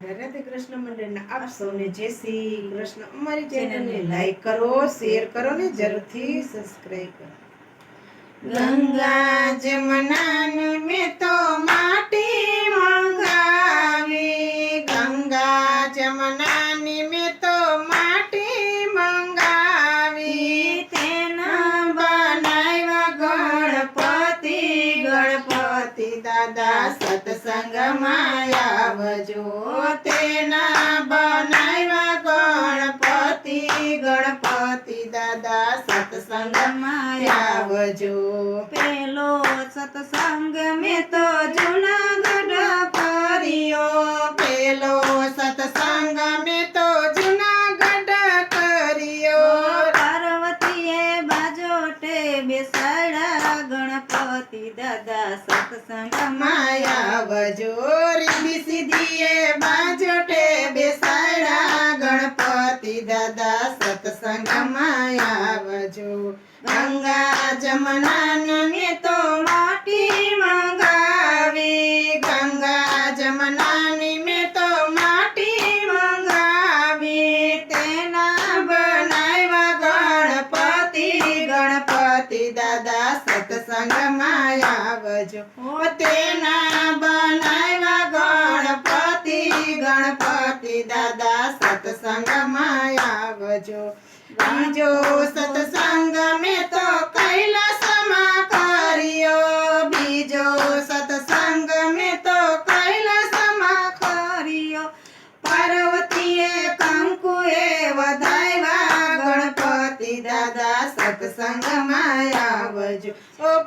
રાધે કૃષ્ણ મંડળના આપ સૌને જય શ્રી કૃષ્ણ. અમારી ચેનલને લાઈક કરો શેર કરો ને જરૂરથી સબસ્ક્રાઇબ કરો. ગંગા જમના મેં તો માટી દાદા સત્સંગમાં આવજો. તેના બનાવ્યા ગણપતિ ગણપતિ દાદા સત્સંગમાં આવજો. પેલો સત્સંગ મેં તો જુનાગઢ કર્યો પેલો ગણપતિ દાદા સત્સંગમાં વજોરી રીબી સીધીએ બાજોટે બેસાડા ગણપતિ દાદા સત્સંગમાં વજો. ગંગા જમનાને મેં તેના બનાવ્યા ગણપતિ ગણપતિ દાદા સત્સંગમાં આવજો. બીજો સત્સંગ મેં તો કૈલાસમાં સત્સંગમાં આવજો.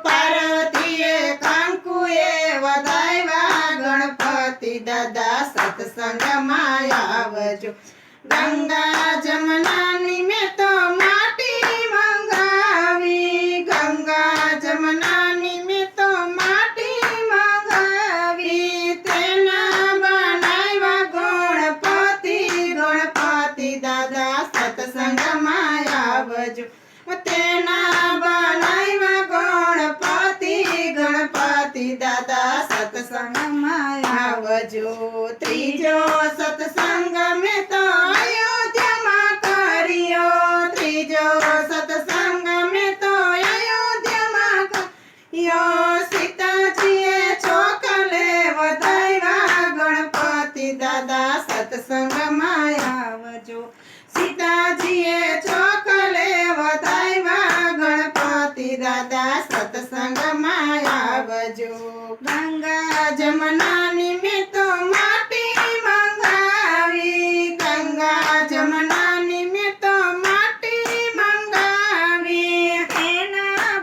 પાર્વતીએ કંકુએ વધાવ્યા ગણપતિ દાદા સત્સંગમાં આવજો. ગંગા જમનાની મેં તો માટી મંગાવી. ગંગા જમનાની તેના બનાવ્યા ગણપતિ ગણપતિ દાદા સત્સંગમાં આવજો તેના બનાવ્યા ગણપતિ ગણપતિ દાદા સત્સંગમાં આવજો. ત્રીજો સત્સંગ મેં સત્સંગમાં આવજો ગંગા જમના મેં તો માટી મંગાવી. ગંગા જમના મેં તો માટી મંગાવી. એના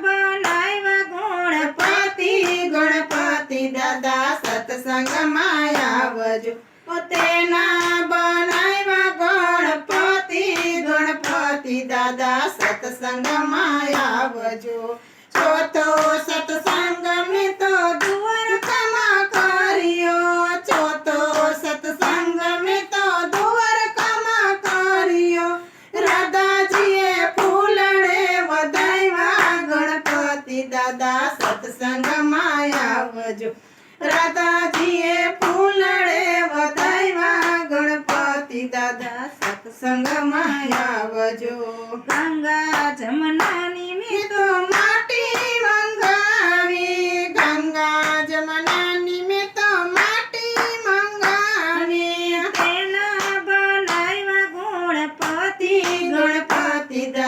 ગણપતિ દાદા સત્સંગમાં આવજો તેના ચોથો સત્સંગ મેં સત્સંગ મેં રાધાજીએ ફૂલડે વધાવ્યા ગણપતિ દાદા સત્સંગમાં આવજો. રાધાજીએ ગંગા જમનાની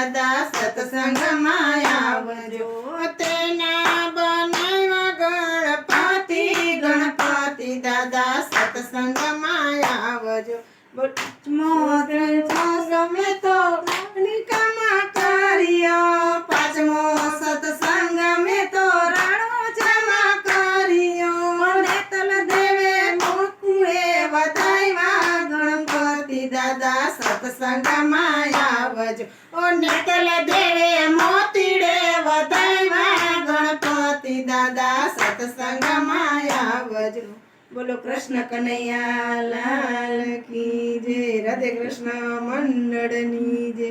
દાદા સત્સંગમાં આવજો તેના બનાવ્યા ગણપતિ ગણપતિ દાદા સત્સંગમાં આવજો મોગલ સત્સંગમાં આવજો ઓ નેતલ દેવે મોતીડે વધાવ્યા ગણપતિ દાદા સત્સંગમાં આવજો બોલો કૃષ્ણ કનૈયા લાલ કી જય. રાધે કૃષ્ણ મંડળની જય.